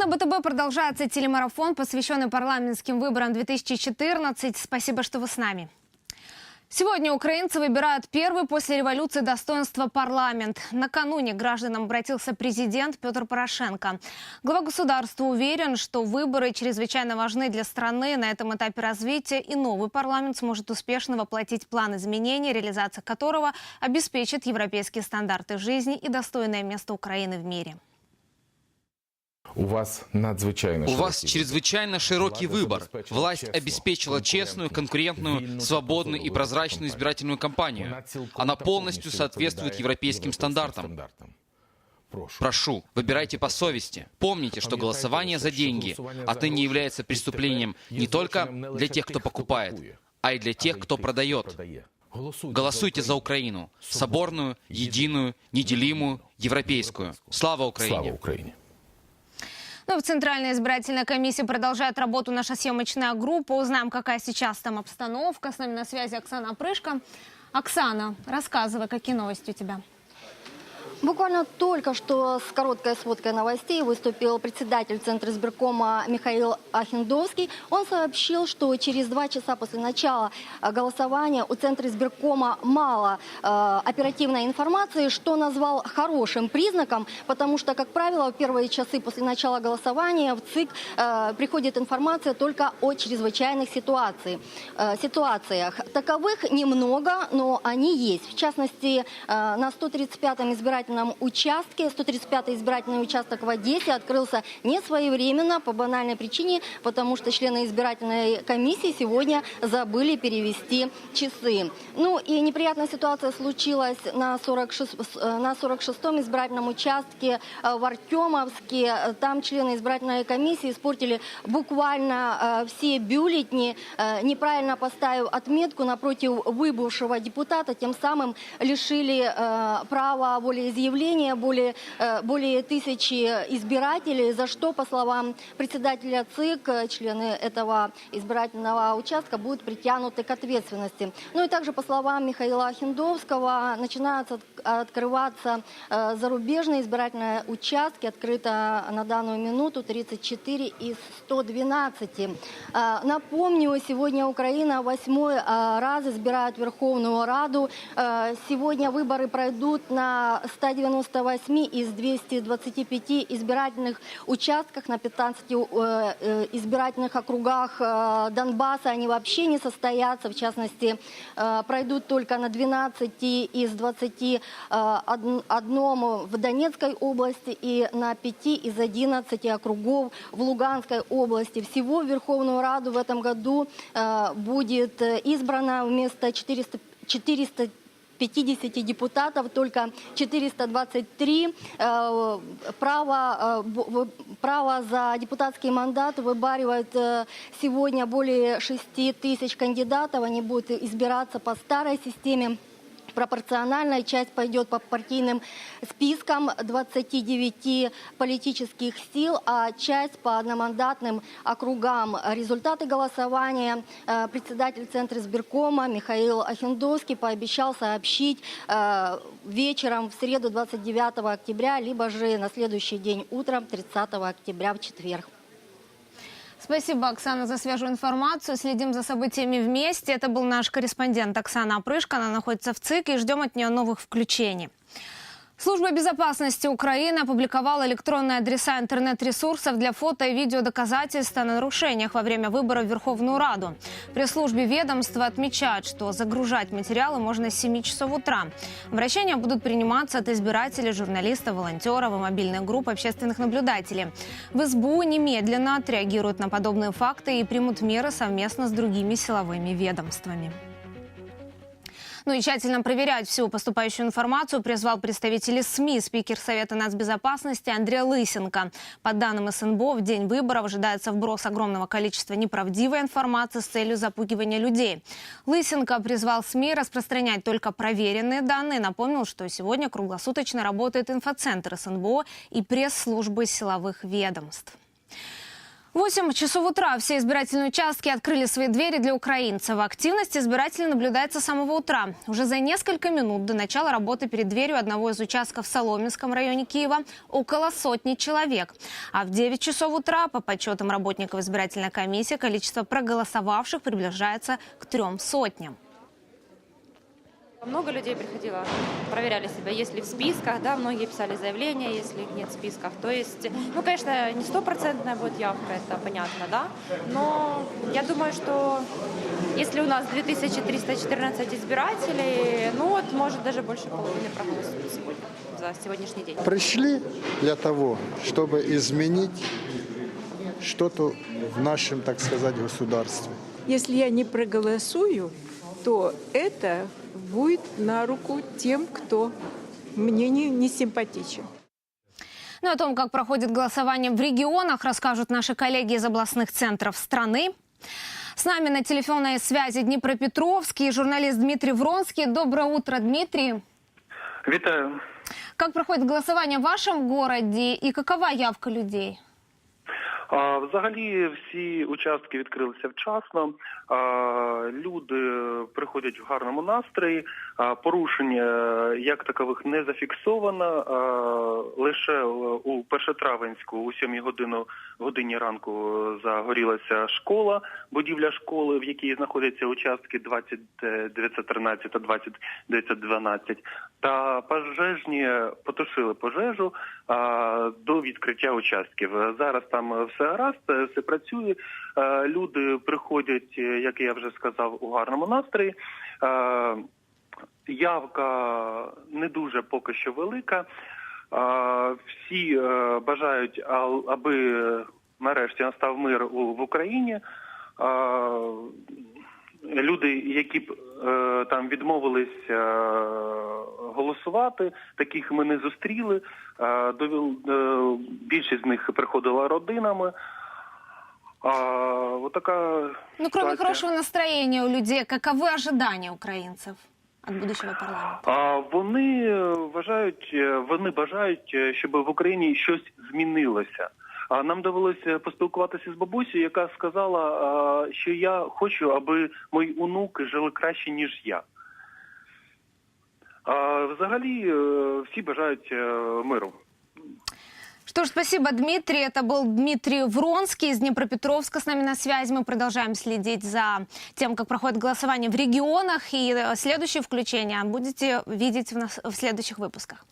На БТБ продолжается телемарафон, посвященный парламентским выборам 2014. Спасибо, что вы с нами. Сегодня украинцы выбирают первый после революции достоинства парламент. Накануне к гражданам обратился президент Петр Порошенко. Глава государства уверен, что выборы чрезвычайно важны для страны на этом этапе развития, и новый парламент сможет успешно воплотить план изменений, реализация которого обеспечит европейские стандарты жизни и достойное место Украины в мире. У вас надзвичайно У широкий вас чрезвычайно широкий Влада выбор. забезпечила Власть честную, обеспечила честную, конкурентную, вільну та свободную и прозору прозрачную кампанію. избирательную кампанию. Вона цілком Она та полностью повністю соответствует відповідає европейским стандартам. Прошу. Прошу, выбирайте по совести. Помните, что голосование за деньги отныне является преступлением не только для тех, кто покупает, а и для тех, кто продает. Голосуйте за Украину. Соборную, единую, неделимую, европейскую. Слава Украине! Слава Україні! Ну, в Центральной избирательной комиссии продолжает работу наша съемочная группа. Узнаем, какая сейчас там обстановка. С нами на связи Оксана Прышко. Оксана, рассказывай, какие новости у тебя. Буквально только что с короткой сводкой новостей выступил председатель Центра избиркома Михаил Ахиндовский. Он сообщил, что через два часа после начала э, голосования у Центра избиркома мало э, оперативной информации, что назвал хорошим признаком, потому что, как правило, в первые часы после начала голосования в ЦИК э, приходит информация только о чрезвычайных ситуации, э, ситуациях. Таковых немного, но они есть. В частности, э, на 135-м избирательном участке, 135-й избирательный участок в Одессе открылся не своевременно по банальной причине, потому что члены избирательной комиссии сегодня забыли перевести часы. Ну и неприятная ситуация случилась на 46, э, на 46-м избирательном участке э, в Артемовске. Там члены избирательной комиссии испортили буквально э, все бюллетени, э, неправильно поставив отметку напротив выбывшего депутата, тем самым лишили права волеизъявления более, э, более тысячи избирателей, за что, по словам председателя ЦИК, э, члены этого избирательного участка будут притянуты к ответственности. Ну и также, по словам Михаила Ахиндовского, начинаются от- открываться э, зарубежные избирательные участки. Открыто на данную минуту 34 из 112. Э, Напомню, сегодня Украина восьмой раз избирает Верховную Раду. Сегодня выборы пройдут на 198 из 225 избирательных участках на 15 э, э, избирательных округах э, Донбасса. Они вообще не состоятся. В частности, пройдут только на 12 из 21 в Донецкой области и на 5 из 11 округов в Луганской области. Всего в Верховную Раду в этом году будет избрано вместо 400, 400 50 депутатов, только 423 э, право, э, право за депутатский мандат выбаривает э, сегодня более 6 тысяч кандидатов. Они будут избираться по старой системе. Пропорциональная часть пойдет по партийным спискам 29 политических сил, а часть по одномандатным округам. Результаты голосования э, председатель Центра избиркома Михаил Ахиндовский пообещал сообщить э, вечером в среду 29 октября, либо же на следующий день утром 30 октября в четверг. Спасибо, Оксана, за свежую информацию. Следим за событиями вместе. Это был наш корреспондент Оксана Опрышко. Она находится в ЦИК и ждем от нее новых включений. Служба безопасности Украины опубликовала электронные адреса интернет-ресурсов для фото и видеодоказательств о нарушениях во время выборов в Верховную Раду. При службе ведомства отмечают, что загружать материалы можно с 7 часов утра. Обращения будут приниматься от избирателей, журналистов, волонтеров и мобильных групп общественных наблюдателей. В СБУ немедленно отреагируют на подобные факты и примут меры совместно с другими силовыми ведомствами. Ну и тщательно проверять всю поступающую информацию призвал представителей СМИ спикер Совета нацбезопасности Андрей Лысенко. По данным СНБО, в день выборов ожидается вброс огромного количества неправдивой информации с целью запугивания людей. Лысенко призвал СМИ распространять только проверенные данные. Напомнил, что сегодня круглосуточно работает инфоцентр СНБО и пресс-службы силовых ведомств. 8 часов утра все избирательные участки открыли свои двери для украинцев. Активность избирателей наблюдается с самого утра. Уже за несколько минут до начала работы перед дверью одного из участков в Соломенском районе Киева около сотни человек. А в 9 часов утра, по подсчетам работников избирательной комиссии, количество проголосовавших приближается к трем сотням. Много людей приходило, проверяли себя, есть ли в списках, да, многие писали заявления, если их нет в списках. То есть, ну, конечно, не стопроцентная будет явка, это понятно, да, но я думаю, что если у нас 2314 избирателей, ну, вот, может, даже больше половины проголосуют сегодня, за сегодняшний день. пришли для того, чтобы изменить что-то в нашем, так сказать, государстве. Если я не проголосую, то это будет на руку тем, кто мне не, не симпатичен. Ну, о том, как проходит голосование в регионах, расскажут наши коллеги из областных центров страны. С нами на телефонной связи Днепропетровский журналист Дмитрий Вронский. Доброе утро, Дмитрий. Вітаю. Как проходит голосование в вашем городе и какова явка людей? А, Взагалі всі участки відкрилися вчасно. А, Люди приходять в гарному настрої. Порушень е, як такових не зафіксовано. Лише е, у Першотравенську у 7 годину годині ранку загорілася школа, будівля школи, в якій знаходяться участки 2913 та 2912. Та пожежні потушили пожежу до відкриття участків. Зараз там все гаразд, все працює. Е, Люди приходять, е, як я вже сказав, у гарному настрої. Явка не дуже поки що велика. Всі е, бажають, аби нарешті настав мир в Україні. Люди, які б е, там відмовились е, голосувати, таких ми не зустріли. Більшість з них приходила родинами. А, вот така Ну, кроме ситуація. хорошего настроения у людей, каковы ожидания украинцев будущего парламенту? А вони е, вважають, е, вони бажають, е, щоб в Україні щось змінилося. А нам довелося поспілкуватися з бабусею, яка сказала, що я хочу, аби мої онуки жили краще ніж я. А взагалі всі бажають миру. Что ж, спасибо, Дмитрий. Это был Дмитрий Вронский из Днепропетровска с нами на связи. Мы продолжаем следить за тем, как проходит голосование в регионах. И следующее включение будете видеть в, нас- в следующих выпусках.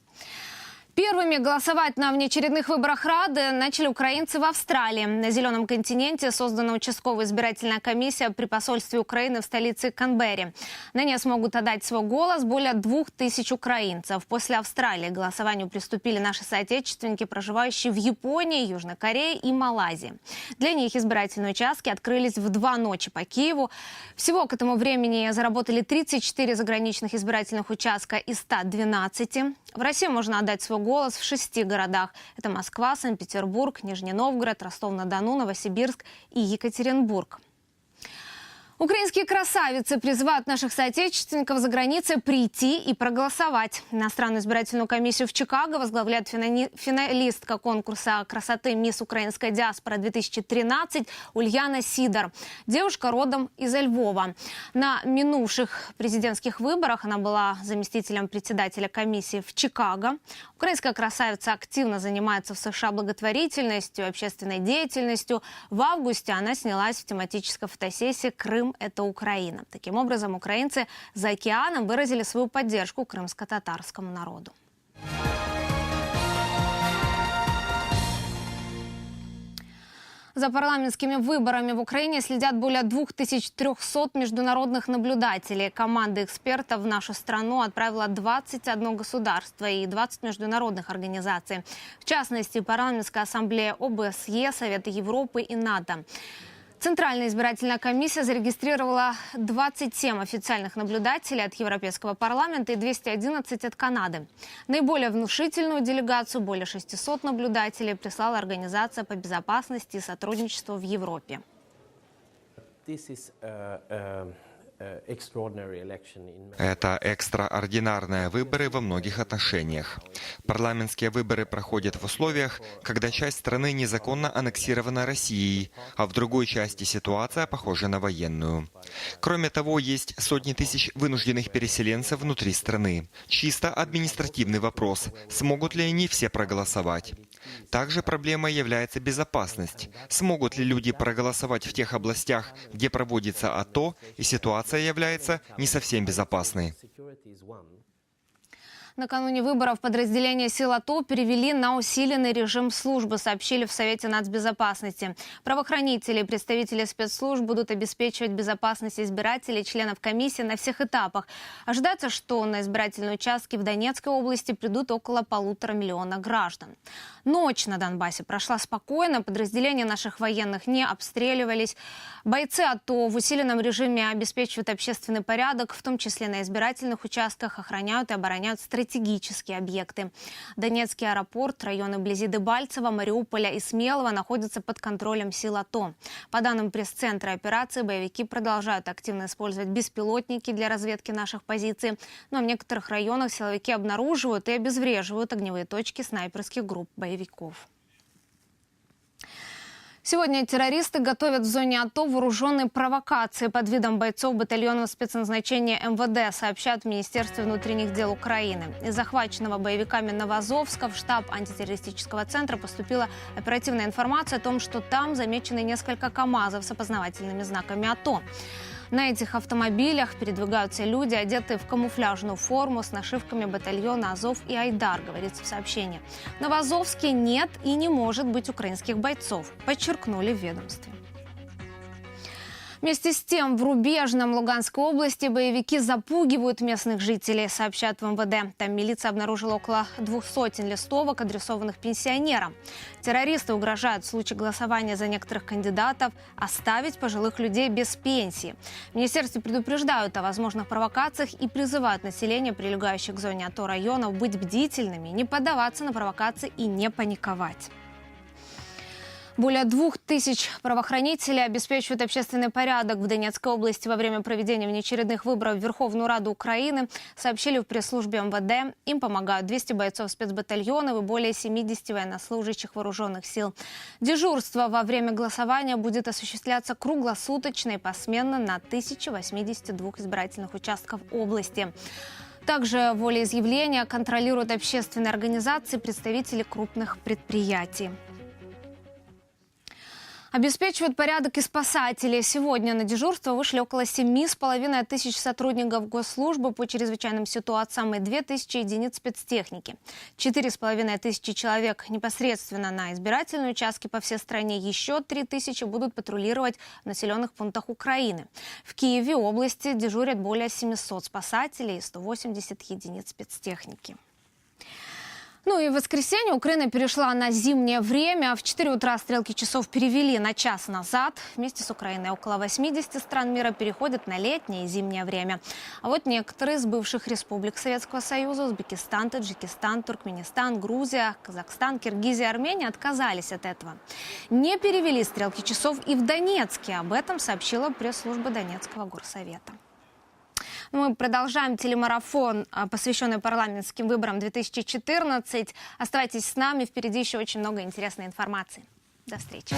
Первыми голосовать на внеочередных выборах Рады начали украинцы в Австралии. На Зеленом континенте создана участковая избирательная комиссия при посольстве Украины в столице Канберре. На ней смогут отдать свой голос более двух тысяч украинцев. После Австралии к голосованию приступили наши соотечественники, проживающие в Японии, Южной Корее и Малайзии. Для них избирательные участки открылись в два ночи по Киеву. Всего к этому времени заработали 34 заграничных избирательных участка из 112. В России можно отдать свой голос в шести городах. Это Москва, Санкт-Петербург, Нижний Новгород, Ростов-на-Дону, Новосибирск и Екатеринбург. Украинские красавицы призывают наших соотечественников за границей прийти и проголосовать. Иностранную избирательную комиссию в Чикаго возглавляет финали- финалистка конкурса красоты «Мисс Украинская диаспора-2013» Ульяна Сидор. Девушка родом из Львова. На минувших президентских выборах она была заместителем председателя комиссии в Чикаго. Украинская красавица активно занимается в США благотворительностью, общественной деятельностью. В августе она снялась в тематической фотосессии «Крым – это Украина». Таким образом, украинцы за океаном выразили свою поддержку крымско-татарскому народу. За парламентскими выборами в Украине следят более 2300 международных наблюдателей. Команда экспертов в нашу страну отправила 21 государство и 20 международных организаций. В частности, парламентская ассамблея ОБСЕ, Совета Европы и НАТО. Центральная избирательная комиссия зарегистрировала 27 официальных наблюдателей от Европейского парламента и 211 от Канады. Наиболее внушительную делегацию, более 600 наблюдателей, прислала Организация по безопасности и сотрудничеству в Европе. This is uh, uh, Это экстраординарные выборы во многих отношениях. Парламентские выборы проходят в условиях, когда часть страны незаконно аннексирована Россией, а в другой части ситуация похожа на военную. Кроме того, есть сотни тысяч вынужденных переселенцев внутри страны. Чисто административный вопрос, смогут ли они все проголосовать. Также проблемой является безопасность. Смогут ли люди проголосовать в тех областях, где проводится АТО, и ситуация является не совсем безопасной. Накануне выборов подразделения сил АТО перевели на усиленный режим службы, сообщили в Совете нацбезопасности. Правоохранители и представители спецслужб будут обеспечивать безопасность избирателей, членов комиссии на всех этапах. Ожидается, что на избирательные участки в Донецкой области придут около полутора миллиона граждан. Ночь на Донбассе прошла спокойно, подразделения наших военных не обстреливались. Бойцы АТО в усиленном режиме обеспечивают общественный порядок, в том числе на избирательных участках, охраняют и обороняют стратегические объекты. Донецкий аэропорт, районы вблизи Дебальцева, Мариуполя и Смелого находятся под контролем сил АТО. По данным пресс-центра операции, боевики продолжают активно использовать беспилотники для разведки наших позиций. Но в некоторых районах силовики обнаруживают и обезвреживают огневые точки снайперских групп боевиков. Сегодня террористы готовят в зоне АТО вооруженные провокации под видом бойцов батальонов спецназначения МВД, сообщают в Министерстве внутренних дел Украины. Из захваченного боевиками Новозовска в штаб антитеррористического центра поступила оперативная информация о том, что там замечены несколько КАМАЗов с опознавательными знаками АТО. На этих автомобилях передвигаются люди, одетые в камуфляжную форму с нашивками батальона «Азов» и «Айдар», говорится в сообщении. В Новозовске нет и не может быть украинских бойцов, подчеркнули в ведомстве. Вместе с тем, в Рубежном Луганской области боевики запугивают местных жителей, сообщают в МВД. Там милиция обнаружила около двух сотен листовок, адресованных пенсионерам. Террористы угрожают в случае голосования за некоторых кандидатов оставить пожилых людей без пенсии. В министерстве предупреждают о возможных провокациях и призывают население, прилегающих к зоне АТО районов, быть бдительными, не поддаваться на провокации и не паниковать. Более двух тысяч правоохранителей обеспечивают общественный порядок в Донецкой области во время проведения внеочередных выборов в Верховную Раду Украины, сообщили в пресс-службе МВД. Им помогают 200 бойцов спецбатальонов и более 70 военнослужащих вооруженных сил. Дежурство во время голосования будет осуществляться круглосуточно и посменно на 1082 избирательных участках области. Также волеизъявления контролируют общественные организации, представители крупных предприятий. Обеспечивают порядок и спасатели. Сегодня на дежурство вышли около семи с половиной тысяч сотрудников госслужбы по чрезвычайным ситуациям и две тысячи единиц спецтехники. Четыре с половиной тысячи человек непосредственно на избирательные участки по всей стране. Еще три тысячи будут патрулировать в населенных пунктах Украины. В Киеве области дежурят более 700 спасателей и 180 единиц спецтехники. Ну и в воскресенье Украина перешла на зимнее время. В 4 утра стрелки часов перевели на час назад. Вместе с Украиной около 80 стран мира переходят на летнее и зимнее время. А вот некоторые из бывших республик Советского Союза, Узбекистан, Таджикистан, Туркменистан, Грузия, Казахстан, Киргизия, Армения отказались от этого. Не перевели стрелки часов и в Донецке. Об этом сообщила пресс-служба Донецкого горсовета. Мы продолжаем телемарафон, а, посвященный парламентским выборам 2014. Оставайтесь с нами, впереди еще очень много интересной информации. До встречи.